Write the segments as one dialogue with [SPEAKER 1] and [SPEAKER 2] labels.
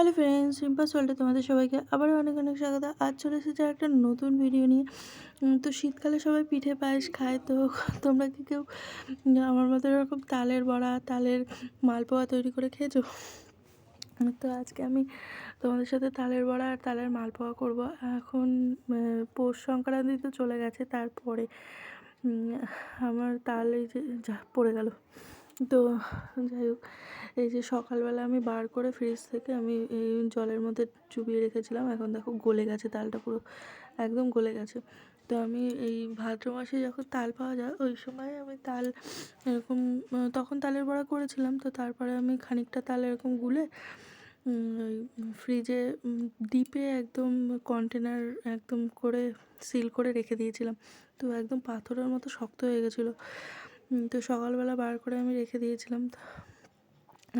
[SPEAKER 1] Hello friends, Rimpa সল্টে তোমাদের সবাইকে আবারও অনেক অনেক স্বাগত। আজ চলে এসেছে একটা নতুন ভিডিও নিয়ে। তো শীতকালে সবাই পিঠে পায়েস খায়, তো তোমরা কি কেউ, আমার মতো এরকম তালের বড়া, তালের মালপোয়া তৈরি করে খেয়েছো? তো আজকে আমি তোমাদের সাথে তালের বড়া আর তালের মালপোয়া করব। এখন পৌষ সংক্রান্তি তো চলে গেছে, তারপরে আমার তাল এই যে, যা, পড়ে গেল। তো যাই হোক, এই যে সকালবেলা আমি বার করে ফ্রিজ থেকে আমি এই জলের মধ্যে চুবিয়ে রেখেছিলাম। এখন দেখো গলে গেছে, তালটা পুরো একদম গলে গেছে। তো আমি এই ভাদ্র মাসে যখন তাল পাওয়া যায়, ওই সময় আমি তাল এরকম, তখন তালের বড়া করেছিলাম। তো তারপরে আমি খানিকটা তাল এরকম গুলে ওই ফ্রিজে ডিপে একদম কন্টেনার একদম করে সিল করে রেখে দিয়েছিলাম। তো একদম পাথরের মতো শক্ত হয়ে গেছিল। তো সকালবেলা বার করে আমি রেখে দিয়েছিলাম।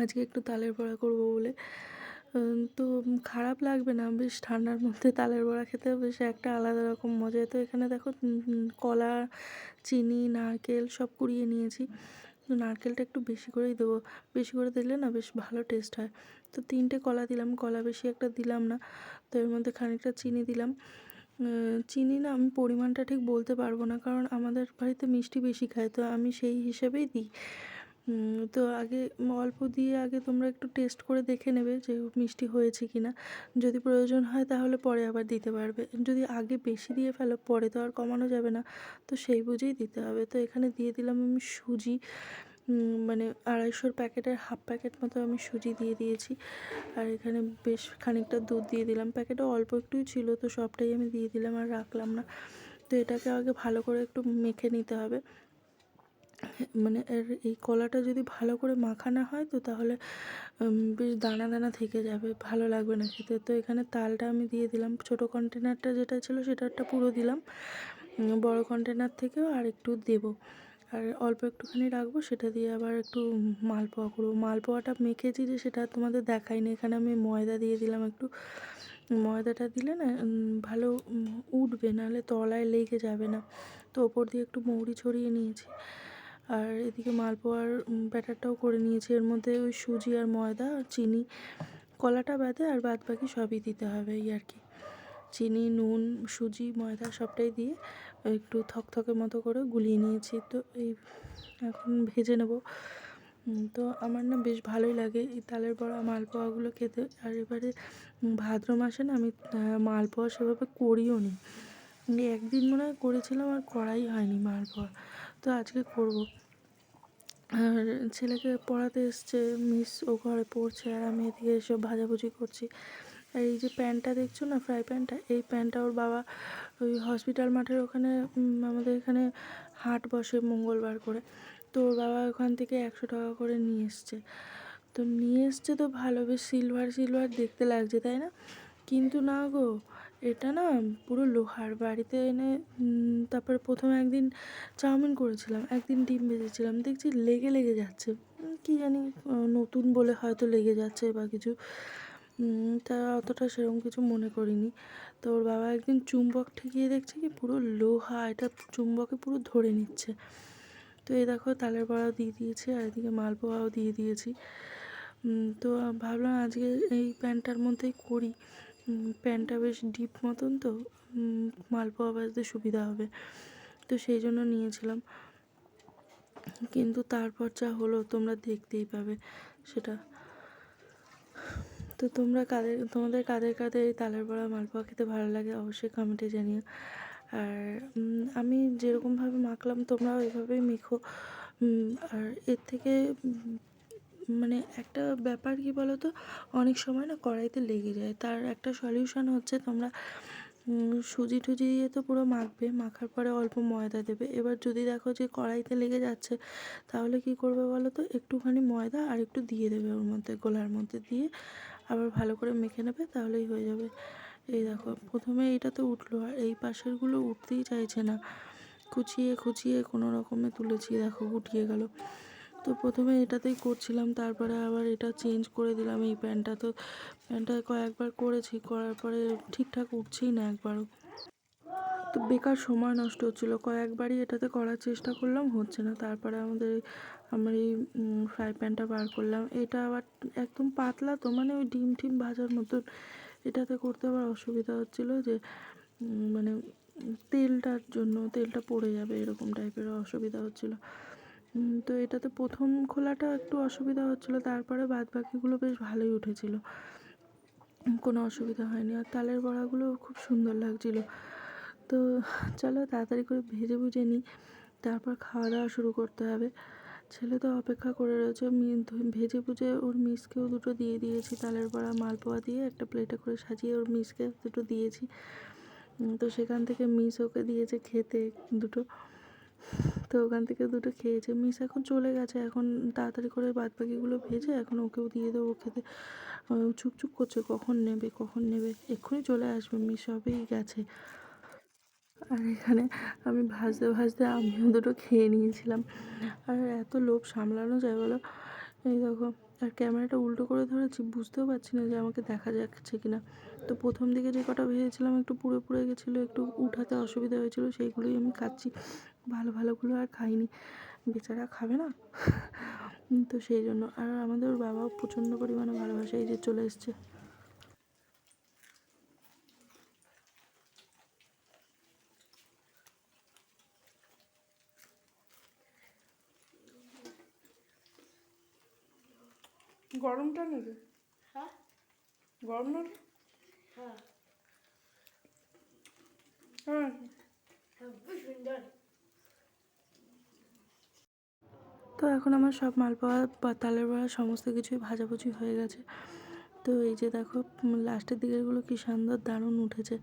[SPEAKER 1] আজকে একটু তালের বড়া করব বলে। তো খারাপ লাগবে না, বেশ ঠান্ডার মধ্যে তালের বড়া খেতে বেশ একটা আলাদা রকম মজা। তো এখানে দেখো কলা, চিনি, নারকেল সব কুড়িয়ে নিয়েছি। তো নারকেলটা একটু বেশি করেই দেবো। বেশি করে দিলে না বেশ ভালো টেস্ট হয়। তো তিনটে কলা দিলাম, কলা বেশি একটা দিলাম না। তো এর মধ্যে খানিকটা চিনি দিলাম। চিনি না, আমি পরিমাণটা ঠিক বলতে পারব না, কারণ আমাদের বাড়িতে মিষ্টি বেশি খায়, তো আমি সেই হিসেবেই দিই। তো আগে অল্প দিয়ে আগে তোমরা একটু টেস্ট করে দেখে নেবে যে মিষ্টি হয়েছে কি না যদি প্রয়োজন হয় তাহলে পরে আবার দিতে পারবে। যদি আগে বেশি দিয়ে ফেলো, পরে তো আর কমানো যাবে না, তো সেই বুঝেই দিতে হবে। তো এখানে দিয়ে দিলাম আমি সুজি। মানে আড়াইশোর প্যাকেটের হাফ প্যাকেট মতো আমি সুজি দিয়ে দিয়েছি। আর এখানে বেশ খানিকটা দুধ দিয়ে দিলাম। প্যাকেটে অল্প একটুই ছিল, তো সবটাই আমি দিয়ে দিলাম আর রাখলাম না। তো এটাকে আগে ভালো করে একটু মেখে নিতে হবে। মানে এর এই কলাটা যদি ভালো করে মাখানো হয়, তো তাহলে বেশ দানা দানা থেকে যাবে, ভালো লাগবে না খেতে। তো এখানে তালটা আমি দিয়ে দিলাম। ছোটো কন্টেনারটা যেটা ছিল, সেটারটা পুরো দিলাম। বড় কন্টেনার থেকেও আর একটু দেবো। আর অল্প একটুখানি রাখব, সেটা দিয়ে আবার একটু মালপোয়া করব। মালপোয়াটা মেখেছি যে সেটা তোমাদের দেখাইনি, এখানে আমি ময়দা দিয়ে দিলাম একটু। ময়দাটা দিলে না ভালো উঠবে, নাহলে তলায় লেগে যাবে না। তো ওপর দিয়ে একটু মৌরি ছড়িয়ে নিয়েছি। আর এদিকে মালপোয়ার ব্যাটারটাও করে নিয়েছি। এর মধ্যে ওই সুজি আর ময়দা আর চিনি, কলাটা বাদে আর বাদ বাকি সবই দিতে হবে এই আর কি। চিনি, নুন, সুজি, ময়দা সবটাই দিয়ে একটু থকথকে মতো করে গুলিয়ে নিয়েছি। তো এই এখন ভেজে নেব। তো আমার না বেশ ভালোই লাগে এই তালের বড়া মালপোয়াগুলো খেতে। আর এবারে ভাদ্র মাসে না আমি মালপোয়া সেভাবে করিও নি। একদিন মনে হয় করেছিলাম আর করাই হয়নি মালপোয়া। তো আজকে করব। আর ছেলেকে পড়াতে এসছে মিস ও ঘরে পড়ছে, আর আমি এদিকে এসব ভাজাভুজি করছি। আর এই যে প্যান্টটা দেখছ না ফ্রাই প্যানটা এই প্যান্টটা ওর বাবা ওই হসপিটাল মাঠের ওখানে আমাদের এখানে হাট বসে মঙ্গলবার করে। তো ওর বাবা ওখান থেকে একশো টাকা করে নিয়ে এসছে। তো নিয়ে এসছে তো ভালো, বেশ সিলভার সিলভার দেখতে লাগছে, তাই না? কিন্তু না গো, এটা না পুরো লোহার বাড়িতে এনে তারপরে প্রথমে একদিন চাউমিন করেছিলাম, একদিন ডিম ভেজেছিলাম। দেখছি লেগে লেগে যাচ্ছে। কি জানি নতুন বলে হয়তো লেগে যাচ্ছে বা কিছু। তা অতটা সেরকম কিছু মনে করিনি। তো ওর বাবা একদিন চুম্বক ঠেকিয়ে দেখছে কি পুরো লোহা, এটা চুম্বকে পুরো ধরে নিচ্ছে। তো এই দেখো তালের বড়াও দিয়ে দিয়েছি আর এদিকে মালপোয়াও দিয়ে দিয়েছি। তো ভাবলাম আজকে এই প্যান্টটার মধ্যেই করি। প্যান্টটা বেশ ডিপ মতন তো মালপোয়া বাজতে সুবিধা হবে। তো সেই জন্য নিয়েছিলাম। কিন্তু তারপর যা হলো তোমরা দেখতেই পাবে সেটা। তো তোমরা কাদের, তোমাদের কাদের কাদের এই তালের বড়া মালপোয়া খেতে ভালো লাগে অবশ্যই কমেন্টে জানিও। আর আমি যেরকমভাবে মাখলাম তোমরাও এভাবেই মেখো। আর এর থেকে মানে একটা ব্যাপার কি বলো তো অনেক সময় না কড়াইতে লেগে যায়। তার একটা সলিউশন হচ্ছে তোমরা সুজি টুজি দিয়ে তো পুরো মাখবে। মাখার পরে অল্প ময়দা দেবে। এবার যদি দেখো যে কড়াইতে লেগে যাচ্ছে, তাহলে কি করবে বলো তো একটুখানি ময়দা আর একটু দিয়ে দেবে ওর মধ্যে, গোলার মধ্যে দিয়ে। আবার ভালো করে মেখে নেবে, তাহলেই হয়ে যাবে। এই দেখো, প্রথমে এটা তো উঠল, আর এই পাশেরগুলো উঠতেই চাইছে না। খুচিয়ে খুচিয়ে কোনো রকমে তুলেছি, দেখো, গুটিয়ে গেল। তো প্রথমে এটাতেই করছিলাম, তারপরে আবার এটা চেঞ্জ করে দিলাম এই প্যান্টটা তো প্যান্টটা কয়েকবার করেছি, করার পরে ঠিকঠাক উঠছেই না একবারও। তো বেকার সময় নষ্ট হচ্ছিল। কয়েকবারই এটাতে করার চেষ্টা করলাম, হচ্ছে না। তারপরে আমাদের আমার এই ফ্রাই প্যানটা বার করলাম। এটা আবার একদম পাতলা তো মানে ওই ডিম টিম ভাজার মতন। এটাতে করতে আবার অসুবিধা হচ্ছিল যে মানে তেলটার জন্য, তেলটা পড়ে যাবে, এরকম টাইপের অসুবিধা হচ্ছিল। তো এটাতে প্রথম খোলাটা একটু অসুবিধা হচ্ছিল, তারপরে বাদ বাকিগুলো বেশ ভালোই উঠেছিল। কোনো অসুবিধা হয়নি। আর তালের বড়াগুলো খুব সুন্দর লাগছিল। তো চলো তাড়াতাড়ি করে ভেজে ভুজে নিই। তারপর খাওয়া দাওয়া শুরু করতে হবে। ছেলে তো অপেক্ষা করে রয়েছে। ভেজে ভুজে ওর মিসকেও দুটো দিয়ে দিয়েছি। তালের বড়া, মালপোয়া দিয়ে একটা প্লেটে করে সাজিয়ে ওর মিসকে দুটো দিয়েছি। তো সেখান থেকে মিস ওকে দিয়েছে খেতে দুটো। তো ওখান থেকে দুটো খেয়েছে। মিস এখন চলে গেছে। এখন তাড়াতাড়ি করে বাদ বাকিগুলো ভেজে এখন ওকেও দিয়ে দেবো খেতে। চুপচুপ করছে। কখন নেবে কখন নেবে? এক্ষুনি চলে আসবে। মিস সবেই গেছে। আর এখানে আমি ভাজতে ভাজতে আমিও দুটো খেয়ে নিয়েছিলাম। আর এত লোভ সামলানো যায় বলো? এই দেখো, আর ক্যামেরাটা উল্টো করে ধরেছি, বুঝতেও পারছি না যে আমাকে দেখা যাচ্ছে কি না তো প্রথম দিকে যে কটা ভেজেছিলাম একটু পুড়ে পুড়ে গেছিল, একটু উঠাতে অসুবিধা হয়েছিল, সেইগুলোই আমি খাচ্ছি। ভালো ভালোগুলো আর খাইনি। বেচারা খাবে না? তো সেই জন্য। আর আমাদের বাবাও প্রচণ্ড পরিমাণে ভালোবাসে, এই যে চলে এসছে। গরমটা নেবে
[SPEAKER 2] হ্যাঁ?
[SPEAKER 1] গরম না
[SPEAKER 2] হ্যাঁ।
[SPEAKER 1] হ্যাঁ।
[SPEAKER 2] সুন্দর।
[SPEAKER 1] তো এখন আমার সব মালপোয়া বা তালের বড়া সমস্ত কিছুই ভাজাভুজি হয়ে গেছে। তো এই যে দেখো লাস্টের দিকেরগুলো কি সুন্দর দারুণ উঠেছে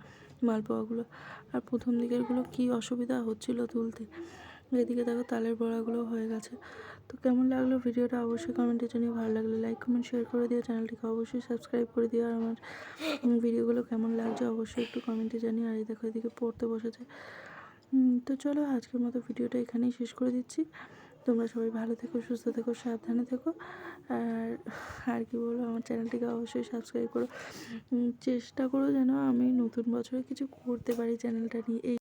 [SPEAKER 1] মালপোয়াগুলো। আর প্রথম দিকেরগুলো কি অসুবিধা হচ্ছিল তুলতে। এদিকে দেখো তালের বড়াগুলো হয়ে গেছে। তো কেমন লাগল ভিডিওটা অবশ্যই কমেন্টে জানিয়ে ভালো লাগলে লাইক কমেন্ট শেয়ার করে দিও। চ্যানেলটিকে অবশ্যই সাবস্ক্রাইব করে দিও। আর আমার ভিডিওগুলো কেমন লাগছে অবশ্যই একটু কমেন্টে জানিয়ে আর এই দেখো এদিকে পড়তে বসেছে। তো চলো আজকের মতো ভিডিওটা এখানেই শেষ করে দিচ্ছি। তোমরা সবাই ভালো থেকো, সুস্থ থেকো, সাবধানে থেকো। আর আর কি বলব, আমার চ্যানেলটিকে অবশ্যই সাবস্ক্রাইব করো। চেষ্টা করো যেন আমি নতুন বছরে কিছু করতে পারি চ্যানেলটা নিয়ে। এই